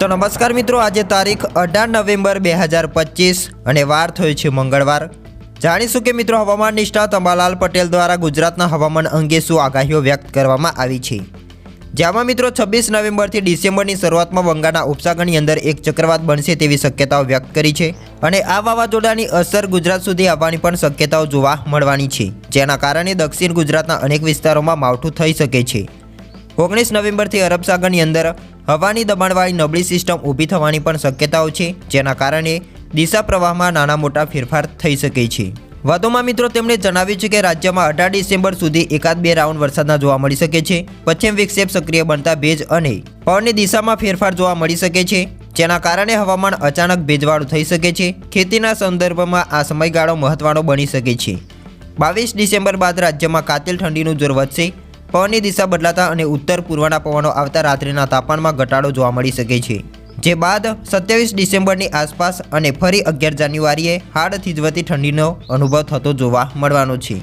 તો નમસ્કાર મિત્રો, આજે તારીખ અઢાર નવેમ્બર બે હજાર પચીસ અને વાર થયો છે મંગળવાર. જાણીશું કે મિત્રો, હવામાન નિષ્ઠા અંબાલાલ પટેલ દ્વારા ગુજરાતના હવામાન અંગે શું આગાહીઓ વ્યક્ત કરવામાં આવી છે? જેમાં મિત્રો, છવ્વીસ નવેમ્બરથી ડિસેમ્બરની શરૂઆતમાં બંગાળના ઉપસાગરની અંદર એક ચક્રવાત બનશે તેવી શક્યતાઓ વ્યક્ત કરી છે અને આ વાવાઝોડાની અસર ગુજરાત સુધી આવવાની પણ શક્યતાઓ જોવા મળવાની છે, જેના કારણે દક્ષિણ ગુજરાતના અનેક વિસ્તારોમાં માવઠું થઈ શકે છે. ઓગણીસ નવેમ્બરથી અરબ સાગરની અંદર હવાની દબાણવાળી નબળી સિસ્ટમ ઊભી થવાની પણ શક્યતાઓ છે, જેના કારણે દિશા પ્રવાહમાં નાના મોટા ફેરફાર થઈ શકે છે. વધુમાં મિત્રો તેમણે જણાવ્યું છે કે રાજ્યમાં અઢાર ડિસેમ્બર સુધી એકાદ બે રાઉન્ડ વરસાદના જોવા મળી શકે છે. પશ્ચિમ વિક્ષેપ સક્રિય બનતા ભેજ અને પવનની દિશામાં ફેરફાર જોવા મળી શકે છે, જેના કારણે હવામાન અચાનક ભેજવાળું થઈ શકે છે. ખેતીના સંદર્ભમાં આ સમયગાળો મહત્વનો બની શકે છે. બાવીસ ડિસેમ્બર બાદ રાજ્યમાં કાતિલ ઠંડીનું જોર વધશે. પવનની દિશા બદલાતા અને ઉત્તર પૂર્વના પવનો આવતા રાત્રિના તાપમાનમાં ઘટાડો જોવા મળી શકે છે. જે બાદ સત્યાવીસ ડિસેમ્બરની આસપાસ અને ફરી અગિયાર જાન્યુઆરીએ હાડ થીજવતી ઠંડીનો અનુભવ થતો જોવા મળવાનો છે.